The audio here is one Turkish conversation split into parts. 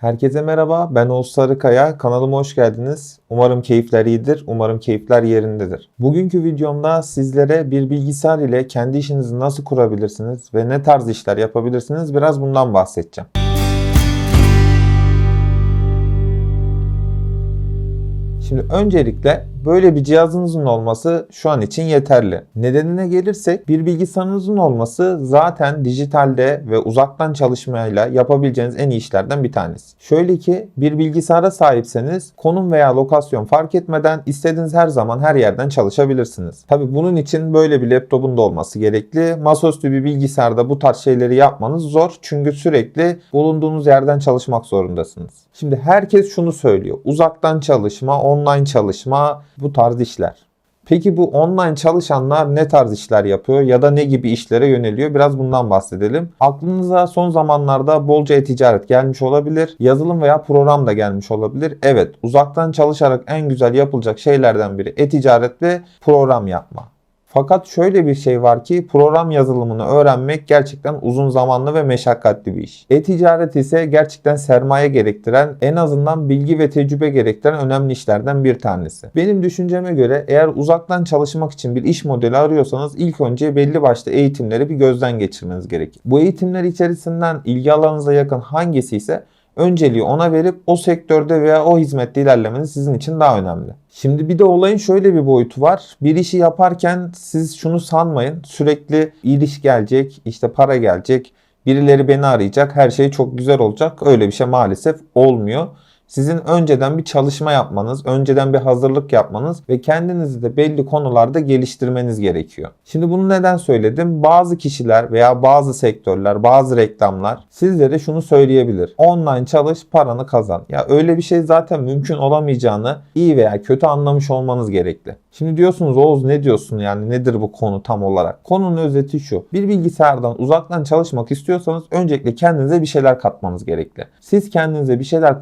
Herkese merhaba, ben Oğuz Sarıkaya. Kanalıma hoş geldiniz. Umarım keyifler iyidir, umarım keyifler yerindedir. Bugünkü videomda sizlere bir bilgisayar ile kendi işinizi nasıl kurabilirsiniz ve ne tarz işler yapabilirsiniz biraz bundan bahsedeceğim. Şimdi öncelikle böyle bir cihazınızın olması şu an için yeterli. Nedenine gelirsek bir bilgisayarınızın olması zaten dijitalde ve uzaktan çalışmayla yapabileceğiniz en iyi işlerden bir tanesi. Şöyle ki bir bilgisayara sahipseniz konum veya lokasyon fark etmeden istediğiniz her zaman her yerden çalışabilirsiniz. Tabi bunun için böyle bir laptopun da olması gerekli. Masaüstü bir bilgisayarda bu tarz şeyleri yapmanız zor çünkü sürekli bulunduğunuz yerden çalışmak zorundasınız. Şimdi herkes şunu söylüyor. Uzaktan çalışma, online çalışma, bu tarz işler. Peki bu online çalışanlar ne tarz işler yapıyor ya da ne gibi işlere yöneliyor? Biraz bundan bahsedelim. Aklınıza son zamanlarda bolca e-ticaret gelmiş olabilir. Yazılım veya program da gelmiş olabilir. Evet, uzaktan çalışarak en güzel yapılacak şeylerden biri e-ticaret program yapma. Fakat şöyle bir şey var ki program yazılımını öğrenmek gerçekten uzun zamanlı ve meşakkatli bir iş. E-ticaret ise gerçekten sermaye gerektiren, en azından bilgi ve tecrübe gerektiren önemli işlerden bir tanesi. Benim düşünceme göre eğer uzaktan çalışmak için bir iş modeli arıyorsanız ilk önce belli başlı eğitimleri bir gözden geçirmeniz gerekir. Bu eğitimler içerisinden ilgi alanınıza yakın hangisi ise önceliği ona verip o sektörde veya o hizmette ilerlemeniz sizin için daha önemli. Şimdi bir de olayın şöyle bir boyutu var. Bir işi yaparken siz şunu sanmayın. Sürekli iş gelecek, işte para gelecek, birileri beni arayacak, her şey çok güzel olacak. Öyle bir şey maalesef olmuyor sizin önceden bir çalışma yapmanız, önceden bir hazırlık yapmanız ve kendinizi de belli konularda geliştirmeniz gerekiyor. Şimdi bunu neden söyledim? Bazı kişiler veya bazı sektörler, bazı reklamlar sizlere şunu söyleyebilir. Online çalış, paranı kazan. Ya öyle bir şey zaten mümkün olamayacağını iyi veya kötü anlamış olmanız gerekli. Şimdi diyorsunuz Oğuz ne diyorsun yani nedir bu konu tam olarak? Konunun özeti şu. Bir bilgisayardan uzaktan çalışmak istiyorsanız öncelikle kendinize bir şeyler katmanız gerekli. Siz kendinize bir şeyler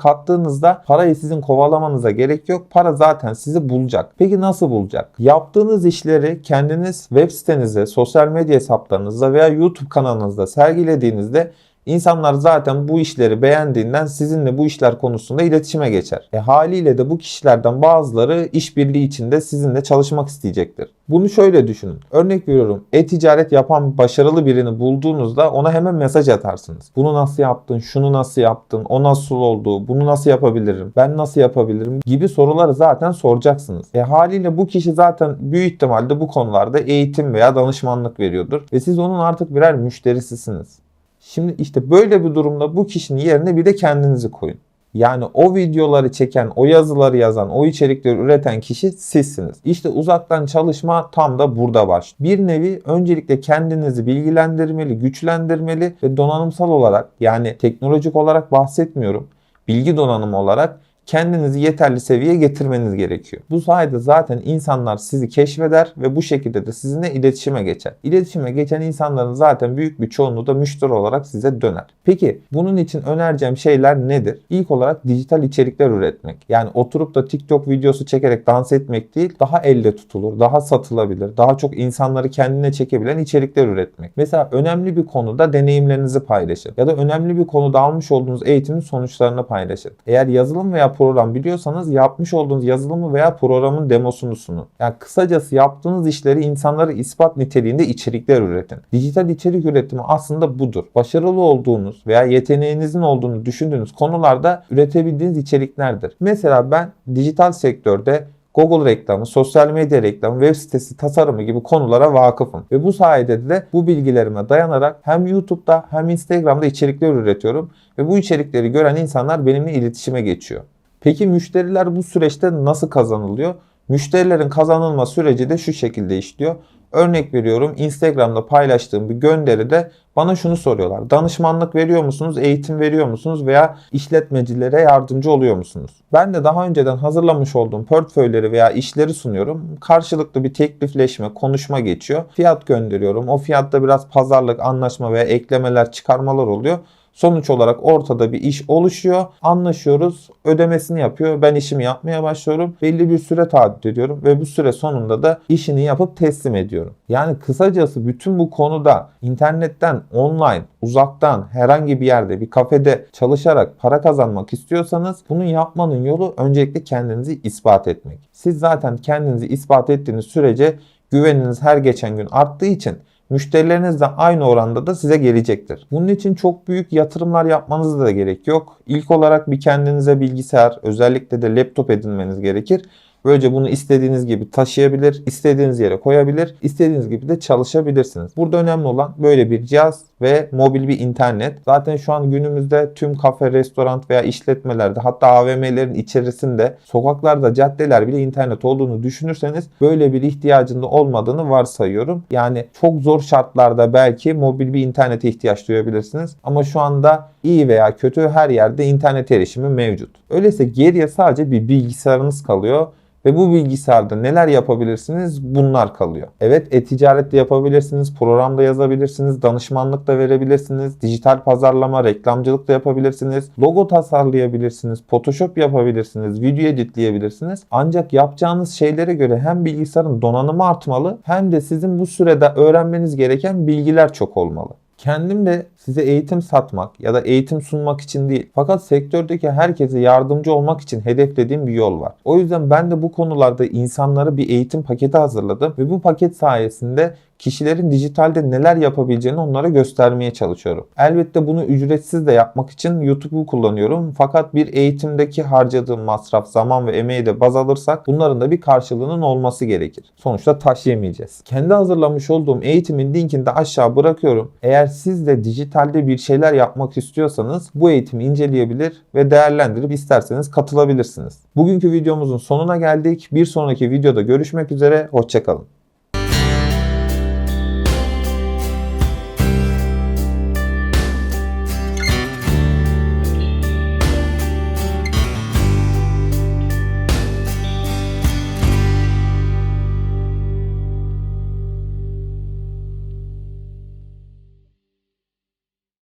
kattığınızda parayı sizin kovalamanıza gerek yok. Para zaten sizi bulacak. Peki nasıl bulacak? Yaptığınız işleri kendiniz web sitenizde, sosyal medya hesaplarınızda veya YouTube kanalınızda sergilediğinizde İnsanlar zaten bu işleri beğendiğinden sizinle bu işler konusunda iletişime geçer. E haliyle de bu kişilerden bazıları işbirliği içinde sizinle çalışmak isteyecektir. Bunu şöyle düşünün. Örnek veriyorum. E-ticaret yapan başarılı birini bulduğunuzda ona hemen mesaj atarsınız. Bunu nasıl yaptın? Şunu nasıl yaptın? O nasıl oldu? Bunu nasıl yapabilirim? Ben nasıl yapabilirim? Gibi soruları zaten soracaksınız. E haliyle bu kişi zaten büyük ihtimalle bu konularda eğitim veya danışmanlık veriyordur. Ve siz onun artık birer müşterisisiniz. Şimdi işte böyle bir durumda bu kişinin yerine bir de kendinizi koyun. Yani o videoları çeken, o yazıları yazan, o içerikleri üreten kişi sizsiniz. İşte uzaktan çalışma tam da burada baş. Bir nevi öncelikle kendinizi bilgilendirmeli, güçlendirmeli ve donanımsal olarak yani teknolojik olarak bahsetmiyorum. Bilgi donanımı olarak kendinizi yeterli seviyeye getirmeniz gerekiyor. Bu sayede zaten insanlar sizi keşfeder ve bu şekilde de sizinle iletişime geçer. İletişime geçen insanların zaten büyük bir çoğunluğu da müşteri olarak size döner. Peki bunun için önereceğim şeyler nedir? İlk olarak dijital içerikler üretmek. Yani oturup da TikTok videosu çekerek dans etmek değil, daha elle tutulur, daha satılabilir, daha çok insanları kendine çekebilen içerikler üretmek. Mesela önemli bir konuda deneyimlerinizi paylaşın ya da önemli bir konuda almış olduğunuz eğitimin sonuçlarını paylaşın. Eğer yazılım veya program biliyorsanız yapmış olduğunuz yazılımı veya programın demosunu sunun. Yani kısacası yaptığınız işleri insanlara ispat niteliğinde içerikler üretin. Dijital içerik üretimi aslında budur. Başarılı olduğunuz veya yeteneğinizin olduğunu düşündüğünüz konularda üretebildiğiniz içeriklerdir. Mesela ben dijital sektörde Google reklamı, sosyal medya reklamı, web sitesi tasarımı gibi konulara vakıfım. Ve bu sayede de bu bilgilerime dayanarak hem YouTube'da hem Instagram'da içerikler üretiyorum ve bu içerikleri gören insanlar benimle iletişime geçiyor. Peki müşteriler bu süreçte nasıl kazanılıyor? Müşterilerin kazanılma süreci de şu şekilde işliyor. Örnek veriyorum Instagram'da paylaştığım bir gönderide bana şunu soruyorlar. Danışmanlık veriyor musunuz? Eğitim veriyor musunuz? Veya işletmecilere yardımcı oluyor musunuz? Ben de daha önceden hazırlamış olduğum portföyleri veya işleri sunuyorum. Karşılıklı bir teklifleşme, konuşma geçiyor. Fiyat gönderiyorum. O fiyatta biraz pazarlık, anlaşma veya eklemeler, çıkarmalar oluyor. Sonuç olarak ortada bir iş oluşuyor. Anlaşıyoruz. Ödemesini yapıyor. Ben işimi yapmaya başlıyorum. Belli bir süre taahhüt ediyorum ve bu süre sonunda da işini yapıp teslim ediyorum. Yani kısacası bütün bu konuda internetten, online, uzaktan herhangi bir yerde bir kafede çalışarak para kazanmak istiyorsanız bunu yapmanın yolu öncelikle kendinizi ispat etmek. Siz zaten kendinizi ispat ettiğiniz sürece güveniniz her geçen gün arttığı için Müşterileriniz de aynı oranda da size gelecektir. Bunun için çok büyük yatırımlar yapmanıza da gerek yok. İlk olarak bir kendinize bilgisayar, özellikle de laptop edinmeniz gerekir. Böylece bunu istediğiniz gibi taşıyabilir, istediğiniz yere koyabilir, istediğiniz gibi de çalışabilirsiniz. Burada önemli olan böyle bir cihaz ve mobil bir internet. Zaten şu an günümüzde tüm kafe, restoran veya işletmelerde hatta AVM'lerin içerisinde sokaklarda, caddeler bile internet olduğunu düşünürseniz böyle bir ihtiyacın da olmadığını varsayıyorum. Yani çok zor şartlarda belki mobil bir internete ihtiyaç duyabilirsiniz. Ama şu anda iyi veya kötü her yerde internet erişimi mevcut. Öyleyse geriye sadece bir bilgisayarınız kalıyor. Ve bu bilgisayarda neler yapabilirsiniz? Bunlar kalıyor. Evet e-ticaret de yapabilirsiniz, programda yazabilirsiniz, danışmanlık da verebilirsiniz, dijital pazarlama, reklamcılık da yapabilirsiniz, logo tasarlayabilirsiniz, photoshop yapabilirsiniz, video editleyebilirsiniz. Ancak yapacağınız şeylere göre hem bilgisayarın donanımı artmalı hem de sizin bu sürede öğrenmeniz gereken bilgiler çok olmalı. Kendim de size eğitim satmak ya da eğitim sunmak için değil fakat sektördeki herkese yardımcı olmak için hedeflediğim bir yol var. O yüzden ben de bu konularda insanlara bir eğitim paketi hazırladım ve bu paket sayesinde kişilerin dijitalde neler yapabileceğini onlara göstermeye çalışıyorum. Elbette bunu ücretsiz de yapmak için YouTube'u kullanıyorum. Fakat bir eğitimdeki harcadığım masraf, zaman ve emeği de baz alırsak bunların da bir karşılığının olması gerekir. Sonuçta taş yemeyeceğiz. Kendi hazırlamış olduğum eğitimin linkini de aşağı bırakıyorum. Eğer siz de dijitalde bir şeyler yapmak istiyorsanız bu eğitimi inceleyebilir ve değerlendirip isterseniz katılabilirsiniz. Bugünkü videomuzun sonuna geldik. Bir sonraki videoda görüşmek üzere. Hoşçakalın.